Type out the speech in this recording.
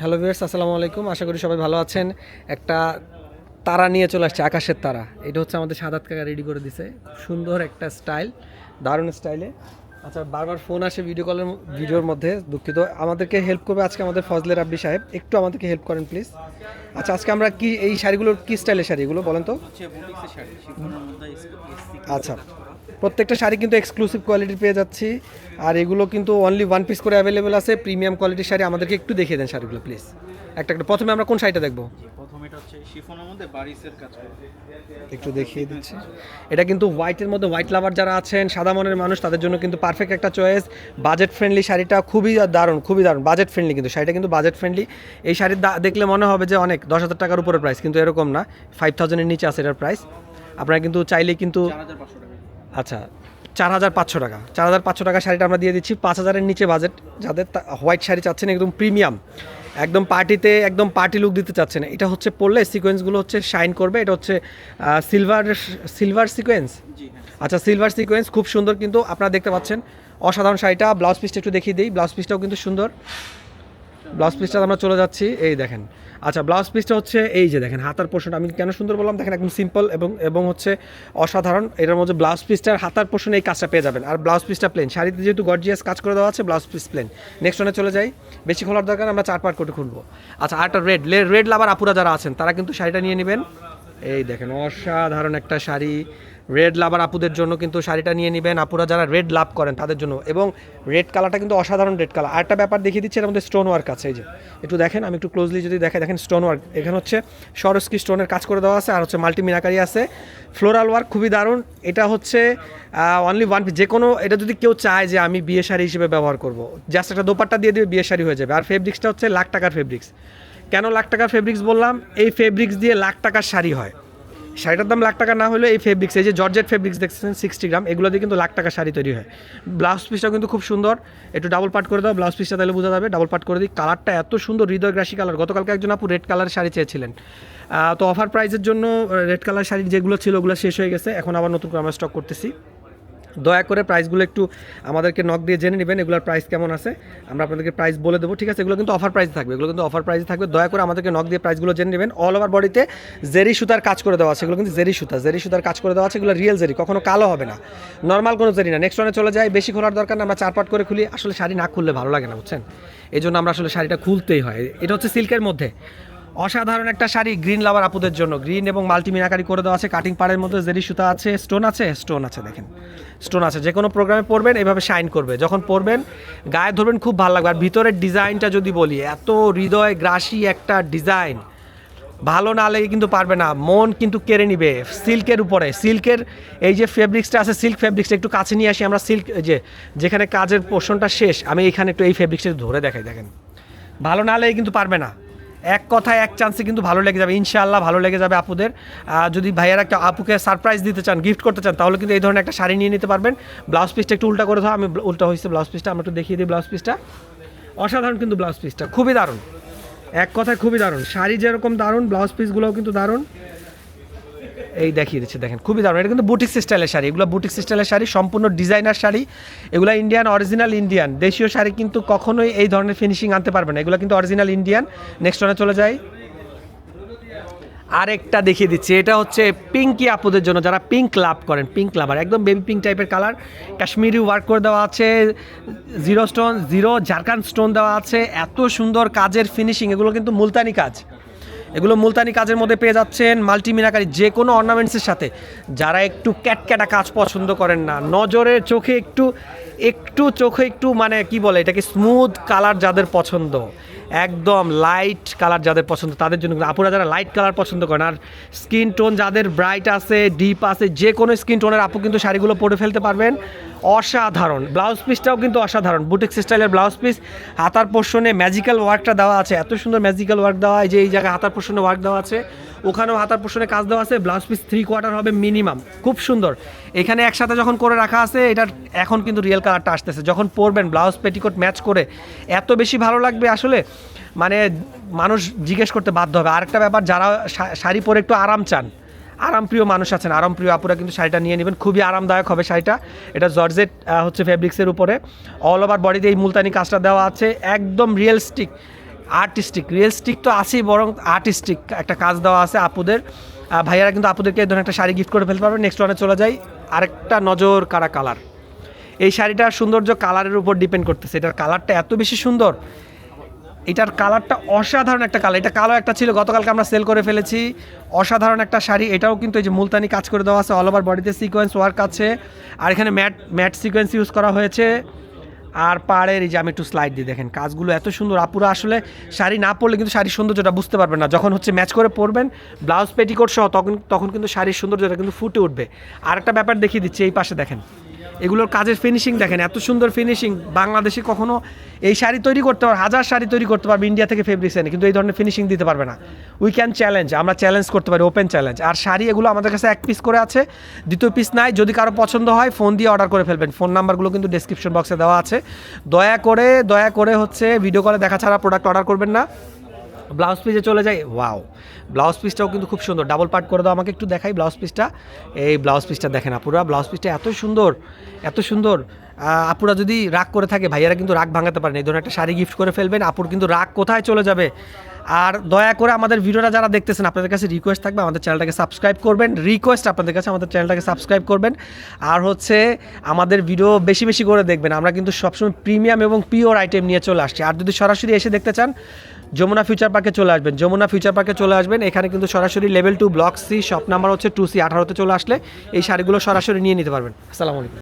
Hello viewers আসসালামু আলাইকুম। আশা করি সবাই ভালো আছেন। একটা তারা নিয়ে চলে আসছে আকাশের তারা। এটা হচ্ছে আমাদের সাদাত কাকা রেডি করে দিছে। সুন্দর একটা স্টাইল দারুণ স্টাইলে আচ্ছা বারবার ফোন আসে ভিডিও কলের ভিডিওর মধ্যে দুঃখিত। আমাদেরকে হেল্প করবে আজকে আমাদের ফজলে রাব্বি সাহেব। একটু আমাদেরকে হেল্প করেন প্লিজ আচ্ছা আজকে আমরা কি এই শাড়িগুলোর কি স্টাইলের শাড়িগুলো বলেন তো। আচ্ছা। প্রত্যেকটা শাড়ি কিন্তু এক্সক্লুসিভ কোয়ালিটির পেয়ে যাচ্ছি। আর এগুলো কিন্তু অনলি ওয়ান পিস করে অ্যাভেলেবেল আছে। প্রিমিয়াম কোয়ালিটির শাড়ি আমাদেরকে একটু দেখিয়ে দেন শাড়িগুলো প্লিজ একটা একটা। প্রথমে আমরা কোন শাড়িটা দেখব? একটু দেখিয়ে দিচ্ছি। এটা কিন্তু হোয়াইটের মধ্যে হোয়াইট লাভার যারা আছেন সাদা মনের মানুষ তাদের জন্য কিন্তু পারফেক্ট একটা চয়েস বাজেট ফ্রেন্ডলি শাড়িটা খুবই দারুণ খুবই দারুণ। বাজেট ফ্রেন্ডলি কিন্তু শাড়িটা কিন্তু বাজেট ফ্রেন্ডলি এই শাড়ির দা- দেখলে মনে হবে যে অনেক দশ হাজার টাকার উপরে প্রাইস কিন্তু এরকম না। ফাইভ থাউজেন্ডের নিচে আছে এটার প্রাইস আপনারা কিন্তু চাইলে কিন্তু আচ্ছা চার হাজার পাঁচশো টাকা। চার হাজার পাঁচশো টাকা শাড়িটা আমরা দিয়ে দিচ্ছি। পাঁচ হাজারের নিচে বাজেট যাদের হোয়াইট শাড়ি চাচ্ছেন একদম প্রিমিয়াম একদম পার্টিতে একদম পার্টি লুক দিতে চাচ্ছেন। এটা হচ্ছে পড়লে সিকোয়েন্সগুলো হচ্ছে শাইন করবে। এটা হচ্ছে সিলভার সিলভার সিকোয়েন্স আচ্ছা সিলভার সিকোয়েন্স খুব সুন্দর কিন্তু আপনারা দেখতে পাচ্ছেন। অসাধারণ শাড়িটা। ব্লাউজ পিসটা একটু দেখিয়ে দিই। ব্লাউজ পিসটাও কিন্তু সুন্দর। ব্লাউজ পিসটা আমরা চলে যাচ্ছি, এই দেখেন। আচ্ছা ব্লাউজ পিসটা হচ্ছে এই যে দেখেন, হাতার পোর্শনটা আমি কেন সুন্দর বললাম? দেখেন, একদম সিম্পল এবং এবং হচ্ছে অসাধারণ। এটার মধ্যে ব্লাউজ পিসটার হাতার পোর্শনে এই কাজটা পেয়ে যাবেন। আর ব্লাউজ পিসটা প্লেন শাড়িতে যেহেতু গর্জিয়াস কাজ করে দেওয়া আছে ব্লাউজ পিস প্লেন নেক্সট ওনে চলে যাই। বেশি খোলার দরকার আমরা চার পার্ট করে খুলবো। আচ্ছা আরেকটা রেড রেড লাভার আপুরা যারা আছেন, তারা কিন্তু শাড়িটা নিয়ে নেবেন। এই দেখেন, অসাধারণ একটা শাড়ি। রেড লাভার আপুদের জন্য কিন্তু শাড়িটা নিয়ে নেবেন। আপুরা যারা রেড লাভ করেন তাদের জন্য। এবং রেড কালারটা কিন্তু অসাধারণ রেড কালার আরেকটা ব্যাপার দেখিয়ে দিচ্ছে, এর মধ্যে স্টোন ওয়ার্ক আছে, এই যে। একটু দেখেন, আমি একটু ক্লোজলি যদি দেখে দেখেন স্টোন ওয়ার্ক এখানে হচ্ছে সরস্কি স্টোনের কাজ করে দেওয়া আছে, আর হচ্ছে মাল্টি মিনাকারি আছে। ফ্লোরাল ওয়ার্ক খুবই দারুণ। এটা হচ্ছে অনলি ওয়ান যে কোনো এটা যদি কেউ চায় যে আমি বিয়ে শাড়ি হিসেবে ব্যবহার করব জাস্ট একটা দোপাট্টা দিয়ে দিবে, বিয়ে শাড়ি হয়ে যাবে। আর ফেব্রিক্সটা হচ্ছে লাখ টাকার ফেব্রিক্স কেন লাখ টাকা ফেব্রিক্স বললাম? এই ফেব্রিক্স দিয়ে লাখ টাকার শাড়ি হয়। শাড়িটার দাম লাখ টাকা না হলেও এই ফেব্রিক্স এই যে জর্জেট ফেব্রিক্স দেখছেন সিক্সটি গ্রাম এগুলো দিয়ে কিন্তু লাখ টাকা শাড়ি তৈরি হয়। ব্লাউজ পিসটাও কিন্তু খুব সুন্দর। একটু ডাবল পাট করে দাও ব্লাউজ পিসটা তাহলে বোঝা যাবে। ডাবল পাট করে দিই। কালারটা এত সুন্দর, হৃদয়গ্রাসী কালার গতকালকে একজন আপু রেড কালার শাড়ি চেয়েছিলেন। তো অফার প্রাইসের জন্য রেড কালার শাড়ি যেগুলো ছিল, ওগুলো শেষ হয়ে গেছে। এখন আবার নতুন করে আমরা স্টক করতেছি। দয়া করে প্রাইসগুলো একটু আমাদেরকে নক দিয়ে জেনে নেবেন, এগুলোর প্রাইস কেমন আছে। আমরা আপনাদেরকে প্রাইস বলে দেবো, ঠিক আছে? এগুলো কিন্তু অফার প্রাইস থাকবে, এগুলো কিন্তু অফার প্রাইস থাকবে। দয়া করে আমাদেরকে নক দিয়ে প্রাইসগুলো জেনে নেবেন। অল ওভার বডিতে জেরি সুতার কাজ করে দেওয়া আছে, এগুলো কিন্তু জেরি সুতা। জেরি সুতার কাজ করে দেওয়া আছে, এগুলো রিয়েল জেরি কখনো কালো হবে না। নর্মাল কোনো জেরি না। নেক্সট ওয়ানে চলে যায় বেশি খোলার দরকার না, আমরা চার পাট করে খুলি। আসলে শাড়ি না খুললে ভালো লাগে না, বুঝছেন? এই জন্য আমরা আসলে শাড়িটা খুলতেই হয়। এটা হচ্ছে সিল্কের মধ্যে। অসাধারণ একটা শাড়ি গ্রিন লাভার আপুদের জন্য। গ্রিন এবং মাল্টি মিনাকারি করে দেওয়া আছে কাটিং পাড়ের মধ্যে জেরি সুতা আছে স্টোন আছে স্টোন আছে, দেখেন। স্টোন আছে, যে কোনো প্রোগ্রামে পরবেন, এভাবে শাইন করবে। যখন পরবেন, গায়ে ধরবেন, খুব ভালো লাগবে। আর ভিতরের ডিজাইনটা যদি বলি, এত হৃদয় গ্রাসী একটা ডিজাইন। ভালো না লেগে কিন্তু পারবে না। মন কিন্তু কেড়ে নিবে। সিল্কের উপরে, সিল্কের এই যে ফেব্রিক্সটা আছে সিল্ক ফেব্রিক্সটা একটু কাছে নিয়ে আসি, আমরা সিল্ক যে যেখানে কাজের পোর্শনটা শেষ, আমি এখানে একটু এই ফেব্রিক্সটা ধরে দেখাই, দেখেন। ভালো না লেগে কিন্তু পারবে না। এক কথায় এক চান্সে কিন্তু ভালো লেগে যাবে। ইনশাআল্লাহ ভালো লেগে যাবে আপুদের। যদি ভাইয়ারা একটা আপুকে সারপ্রাইজ দিতে চান গিফট করতে চান, তাহলে কিন্তু এই ধরনের একটা শাড়ি নিয়ে নিতে পারবেন। ব্লাউজ পিসটা একটু উল্টা করে ধরো, আমি উল্টা হয়েছে ব্লাউজ পিসটা আমরা একটু দেখিয়ে দিই ব্লাউজ পিসটা অসাধারণ কিন্তু ব্লাউজ পিসটা খুবই দারুণ। এক কথায় খুবই দারুণ। শাড়ি যেরকম দারুণ ব্লাউজ পিসগুলোও কিন্তু দারুণ। এই দেখিয়ে দিচ্ছে, দেখেন। খুবই দারুণ। এটা কিন্তু বুটিক স্টাইলের শাড়ি। এগুলো বুটিক স্টাইলের শাড়ি, সম্পূর্ণ ডিজাইনার শাড়ি। এগুলো ইন্ডিয়ান অরিজিনাল ইন্ডিয়ান দেশীয় শাড়ি কিন্তু কখনোই এই ধরনের ফিনিশিং আনতে পারবে না। এগুলো কিন্তু অরিজিনাল ইন্ডিয়ান নেক্সট ওয়ানে চলে যাই। আরেকটা দেখিয়ে দিচ্ছি। এটা হচ্ছে পিঙ্কি আপুদের জন্য। যারা পিঙ্ক লাভ করেন পিঙ্ক লাভার একদম বেবি পিঙ্ক টাইপের কালার কাশ্মীরি ওয়ার্ক করে দেওয়া আছে। Zero stone zero Jharkhand stone দেওয়া আছে। এত সুন্দর কাজের ফিনিশিং এগুলো কিন্তু মুলতানি কাজ। এগুলো মুলতানি কাজের মধ্যে পেয়ে যাচ্ছেন মাল্টি মিনাকারি যে কোনো অর্নামেন্টসের সাথে। যারা একটু ক্যাটক্যাটা কাজ পছন্দ করেন না, নজরে চোখে একটু একটু চোখে একটু মানে কি বলে এটাকে স্মুথ কালার যাদের পছন্দ, একদম লাইট কালার যাদের পছন্দ, তাদের জন্য আপুরা যারা লাইট কালার পছন্দ করেন, আর স্কিন টোন যাদের ব্রাইট আছে ডিপ আছে, যে কোনো স্কিন টোনের আপু কিন্তু শাড়িগুলো পরে ফেলতে পারবেন। অসাধারণ। ব্লাউজ পিসটাও কিন্তু অসাধারণ। বুটিক স্টাইলের ব্লাউজ পিস, হাতার পোর্শনে ম্যাজিক্যাল ওয়ার্কটা দেওয়া আছে। এত সুন্দর ম্যাজিক্যাল ওয়ার্ক দেওয়া হয় যে এই জায়গায় হাতার পোর্শনে ওয়ার্ক দেওয়া আছে, ওখানেও হাতার পোর্শনে কাজ দেওয়া আছে। ব্লাউজ পিস থ্রি কোয়ার্টার হবে মিনিমাম খুব সুন্দর। এখানে একসাথে যখন করে রাখা আছে, এটার এখন কিন্তু রিয়েল কালারটা আসতেছে। যখন পরবেন, ব্লাউজ পেটিকোট ম্যাচ করে, এত বেশি ভালো লাগবে আসলে? মানে মানুষ জিজ্ঞেস করতে বাধ্য হবে। আরেকটা ব্যাপার, যারা শাড়ি পরে একটু আরাম চান আরামপ্রিয় মানুষ আছেন, আরামপ্রিয় আপুরা কিন্তু শাড়িটা নিয়ে নেবেন, খুবই আরামদায়ক হবে শাড়িটা। এটা জর্জেট হচ্ছে ফেব্রিক্সের উপরে। অল ওভার বডিতে এই মুলতানি কাজটা দেওয়া আছে, একদম রিয়েলস্টিক আর্টিস্টিক রিয়েলস্টিক তো আছেই, বরং আর্টিস্টিক একটা কাজ দেওয়া আছে আপুদের। ভাইয়ারা কিন্তু আপুদেরকে এই ধরনের একটা শাড়ি গিফট করে ফেলতে পারবে। নেক্সট ওয়ানে চলে যাই, আরেকটা নজর কারা কালার এই শাড়িটার সৌন্দর্য কালারের উপর ডিপেন্ড করতেছে, এটার কালারটা এত বেশি সুন্দর এটার কালারটা অসাধারণ একটা কালার। এটা কালো একটা ছিল, গতকালকে আমরা সেল করে ফেলেছি। অসাধারণ একটা শাড়ি, এটাও কিন্তু এই যে মুলতানি কাজ করে দেওয়া আছে অল ওভার বডিতে সিকোয়েন্স ওয়ার্ক আছে। আর এখানে ম্যাট ম্যাট সিকোয়েন্স ইউজ করা হয়েছে। আর পাড়ের এই যে আমি একটু স্লাইড দিয়ে দেখেন, কাজগুলো এত সুন্দর। আপুরা আসলে শাড়ি না পরলে কিন্তু শাড়ির সৌন্দর্যটা বুঝতে পারবেন না। যখন হচ্ছে ম্যাচ করে পরবেন ব্লাউজ পেটিকোট সহ, তখন তখন কিন্তু শাড়ির সৌন্দর্যটা কিন্তু ফুটে উঠবে। আর একটা ব্যাপার দেখিয়ে দিচ্ছি, এই পাশে দেখেন। এগুলোর কাজের ফিনিশিং দেখেন, এত সুন্দর ফিনিশিং বাংলাদেশে কখনো এই শাড়ি তৈরি করতে পারবে, হাজার শাড়ি তৈরি করতে পারবে ইন্ডিয়া থেকে ফেব্রিক্স এনে, কিন্তু এই ধরনের ফিনিশিং দিতে পারবে না। উই ক্যান চ্যালেঞ্জ আমরা চ্যালেঞ্জ করতে পারি ওপেন চ্যালেঞ্জ আর শাড়ি এগুলো আমাদের কাছে এক পিস করে আছে, দ্বিতীয় পিস নাই, যদি কারও পছন্দ হয় ফোন দিয়ে অর্ডার করে ফেলবেন। ফোন নাম্বারগুলো কিন্তু ডেসক্রিপশন বক্সে দেওয়া আছে। দয়া করে দয়া করে হচ্ছে ভিডিও কলে দেখা ছাড়া প্রোডাক্ট অর্ডার করবেন না। ব্লাউজ পিসে চলে যাই। ওয়াও ব্লাউজ পিসটাও কিন্তু খুব সুন্দর। ডাবল পার্ট করে দাও, আমাকে একটু দেখাই ব্লাউজ পিসটা এই ব্লাউজ পিসটা দেখেন আপুরা ব্লাউজ পিসটা এত সুন্দর এত সুন্দর। আপুরা যদি রাগ করে থাকে, ভাইয়ারা কিন্তু রাগ ভাঙাতে পারেন এই ধরনের একটা শাড়ি গিফট করে ফেলবেন, আপুর কিন্তু রাগ কোথায় চলে যাবে? আর দয়া করে আমাদের ভিডিওটা যারা দেখতেছেন, আপনাদের কাছে রিকোয়েস্ট থাকবে, আমাদের চ্যানেলটাকে সাবস্ক্রাইব করবেন। রিকোয়েস্ট আপনাদের কাছে, আমাদের চ্যানেলটাকে সাবস্ক্রাইব করবেন। আর হচ্ছে, আমাদের ভিডিও বেশি বেশি করে দেখবেন। আমরা কিন্তু সবসময় প্রিমিয়াম এবং পিওর আইটেম নিয়ে চলে আসছি। আর যদি সরাসরি এসে দেখতে চান যমুনা ফিউচার পার্কে চলে আসবেন। যমুনা ফিউচার পার্কে চলে আসবেন। এখানে কিন্তু সরাসরি level two block C shop number হচ্ছে টু সি আঠারোতে চলে আসলে এই শাড়িগুলো সরাসরি নিয়ে নিতে পারবেন। আসসালামু আলাইকুম।